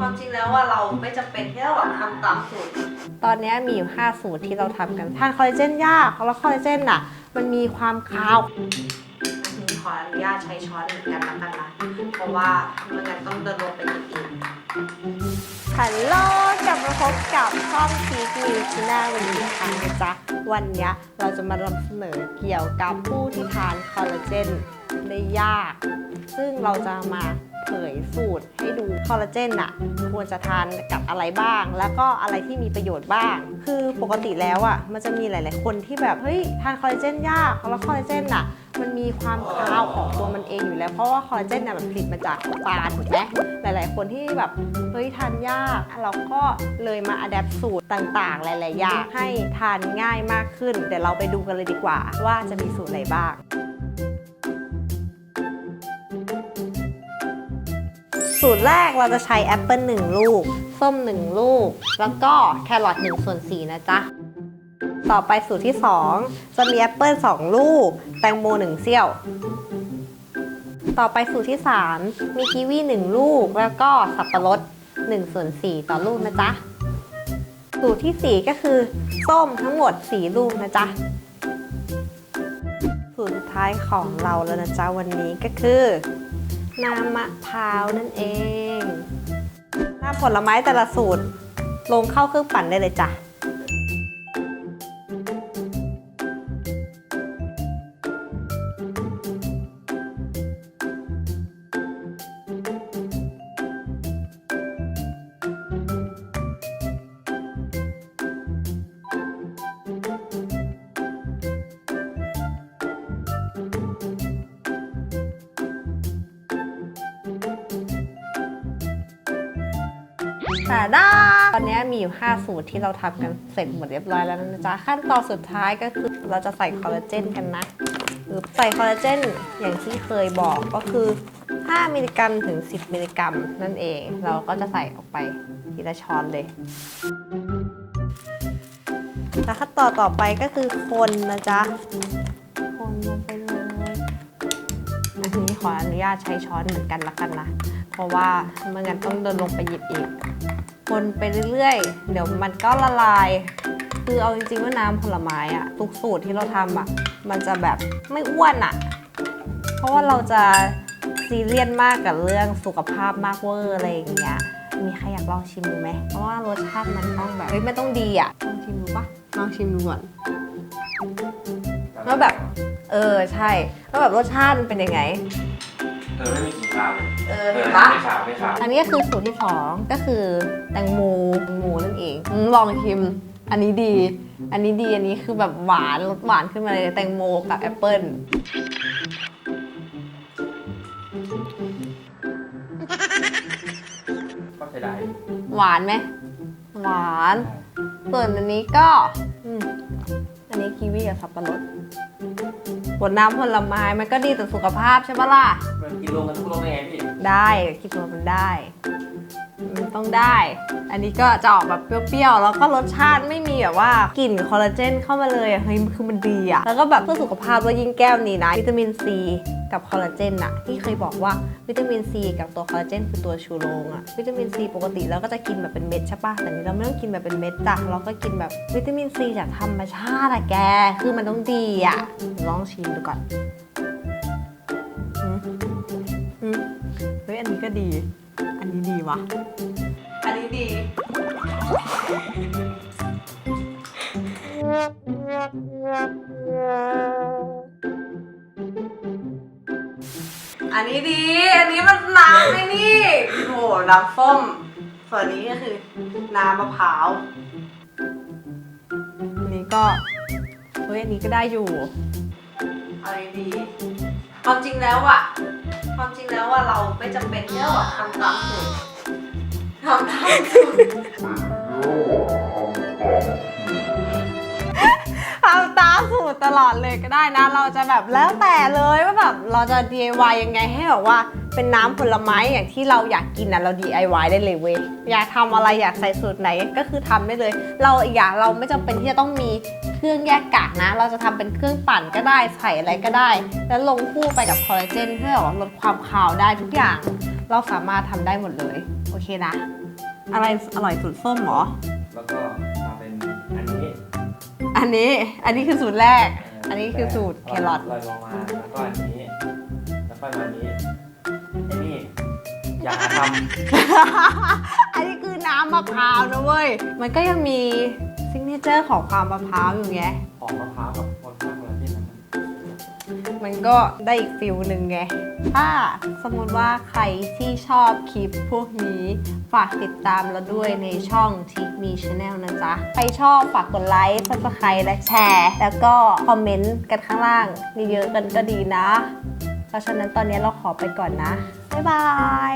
ความจริงแล้วว่าเราไม่จำเป็นที่จะแบบทำตามสูตร ตอนนี้มีอยู่ 5 สูตรที่เราทำกันทานคอลลาเจนยากแล้วคอลลาเจนอะ มันมีความคาว ขออนุญาตใช้ช้อนเหมือนกันละกันนะ เพราะว่าไม่งั้นต้องเดินลงไปหยิบเองฮัลโหลกลับมาพบกับช่องพีคนิวชแนลวันนี้อีกครั้งนะจ๊ะ วันเนี้ยเราจะมานำเสนอเกี่ยวกับผู้ที่ทานคอลลาเจนได้ยาก ซึ่งเราจะมา เผยสูตรให้ดูคอลลาเจนอะควรจะทานกับอะไรบ้าง แล้วก็อะไรที่มีประโยชน์บ้าง คือปกติแล้วอะมันจะมีหลาย ๆ คนที่แบบเฮ้ยทานคอลลาเจนยากแล้วคอลลาเจนอะมันมีความคาวของตัวมันเองอยู่แล้ว เพราะว่าคอลลาเจนน่ะมันผลิตมาจากปลาถูกไหมหลาย ๆ คนที่แบบเฮ้ยทานยากเราก็เลยมาอัดแอปสูตรต่างๆ หลาย ๆ อย่างให้ทานง่ายมากขึ้น เดี๋ยวเราไปดูกันเลยดีกว่า ว่าจะมีสูตรอะไหนบ้าง สูตรแรกเราจะใช้แอปเปิล1ลูก ส้ม 1 ลูก แล้วก็แครอท1ส่วน4นะจ๊ะ ต่อไปสูตรที่ 2 จะมีแอปเปิล2 ลูก แตงโม 1เสี้ยว ต่อไปสูตรที่ 3 มีกีวี 1 ลูก แล้วก็สับปะรด1ส่วน4ต่อลูกนะจ๊ะ สูตรทีสี่4 ก็คือ ส้มทั้งหมด 4 ลูกนะจ๊ะสูตรสุดท้ายของเราแล้วนะจ๊ะวันนี้ก็คือ น้ำมะพร้าวนั่นเองน้ำผลไม้แต่ละสูตร ลงเข้าเครื่องปั่นได้เลยจ้ะ แต่ด้าตอนนี้มีอยู่ 5 สูตรที่เราทำกันเสร็จหมดเรียบร้อยแล้วนะจ๊ะ ขั้นตอนสุดท้ายก็คือเราจะใส่คอลลาเจนกันนะหรือใส่คอลลาเจนอย่างที่เคยบอกก็คือ 5 มิลลิกรัมถึง 10 มิลลิกรัมนั่นเอง เราก็จะใส่ออกไปทีละช้อนเลยแล้วขั้นตอนต่อไปก็คือคนนะจ๊ะ คนลงไปเลยอันนี้ขออนุญาตใช้ช้อนเหมือนกันละกันนะ เพราะว่าไม่งั้นต้องเดินลงไปหยิบอีก คนไปเรื่อยๆ เดี๋ยวมันก็ละลาย คือเอาจริงๆว่าน้ำผลไม้อะทุกสูตรที่เราทำอะมันจะแบบไม่อ้วนอะเพราะว่าเราจะซีเรียสมากกับเรื่องสุขภาพมากเวอร์อะไรอย่างเงี้ย มีใครอยากลองชิมดูไหม เพราะว่ารสชาติมันต้องแบบเฮ้ยไม่ต้องดีอะลองชิมดูปะลองชิมดูก่อนแล้วแบบ เออใช่ แล้วแบบรสชาติมันเป็นยังไงเออไม่มีกลิ่นคาวเลยเออเอเห็อนปะไม่ขาวไม่ขาวอันนี้ก็คือสูตรที่สองก็คือแตงโมแตงโมนั่นเองอืมลองชิม อันนี้ดี อันนี้ดี อันนี้คือแบบหวานรสหวานขึ้นมาเลยแตงโมกับแอปเปิ้ล ก็ใช้ได้หวานไหมหวาน ส่วนอันนี้ก็อืมอันนี้กีวีกับสับปะรด ผลน้ำผลไม้มันก็ดีต่อสุขภาพใช่ปะล่ะ มันกินรวมกันทุกรสได้ไงพี่ได้คิดว่ามันได้ มันต้องได้ อันนี้ก็จะออกแบบเปรี้ยวๆ แล้วก็รสชาติไม่มีแบบว่ากลิ่นคอลลาเจนเข้ามาเลยอะเฮ้ยคือมันดีอะแล้วก็แบบเพื่อสุขภาพแล้วยิ่งแก้วนี้นะวิตามินซี กับคอลลาเจนอะที่เคยบอกว่าวิตามินซีกับตัวคอลลาเจนคือตัวชูโรงอะวิตามินซีปกติเราก็จะกินแบบเป็นเม็ดใช่ปะแต่นี้เราไม่ต้องกินแบบเป็นเม็ดจ้ะเราก็กินแบบวิตามินซีจากธรรมชาติอะแก คือมันต้องดีอะลองชิมดูก่อนอืมอืมเฮ้ยอันนี้ก็ดี อันนี้ดีวะอันนี้ดี อันนี้ดี อันนี้มันน้ำไอ้นี่โอ้โหน้ำส้ม ส่วนนี้ก็คือ น้ำมะพร้าว อันนี้ก็เฮ้ยอันนี้ก็ได้อยู่อันนี้ดีความจริงแล้วอะความจริงแล้วว่าเราไม่จำเป็นที่จะแบบทำตามสูตรทำตามสูตรทำ ตรตลอดเลยก็ได้นะ เราจะแบบแล้วแต่เลยว่าแบบเราจะ DIY ยังไงให้แบบว่าเป็นน้ำผลไม้อย่างที่เราอยากกินนะเรา DIY ได้เลยเว้ยอยากทำอะไรอยากใส่สูตรไหนก็คือทำได้เลย เราอีกอย่างเราไม่จำเป็นที่จะต้องมีเครื่องแยกกากนะ เราจะทำเป็นเครื่องปั่นก็ได้ใส่อะไรก็ได้ แล้วลงคู่ไปกับคอลลาเจนเพื่อลดความคาวได้ทุกอย่าง เราสามารถทำได้หมดเลย โอเคนะ อะไรอร่อยสุดส้มเหรอแล้วก็ อันนี้ อันนี้คือสูตรแรก อันนี้คือสูตรแครอทลอยลงมาแล้วก็อันนี้ แล้วก็มาอันนี้ไอ้นี่อย่าหาทอันนี้คือน้ำมะพร้าวนะเว้ย มันก็ยังมีซิกเนเจอร์ของความมะพร้าวอยู่ไงำหอมมะพร้าวกับ มันก็ได้อีกฟิลหนึ่งไง ถ้าสมมติว่าใครที่ชอบคลิปพวกนี้ฝากติดตามเราด้วยในช่องทิกมีชาแนลนะจ๊ะ ใครชอบฝากกดไลค์ subscribe และแชร์ แล้วก็คอมเมนต์กันข้างล่างเยอะๆกันก็ดีนะ เพราะฉะนั้นตอนนี้เราขอไปก่อนนะ บ๊ายบาย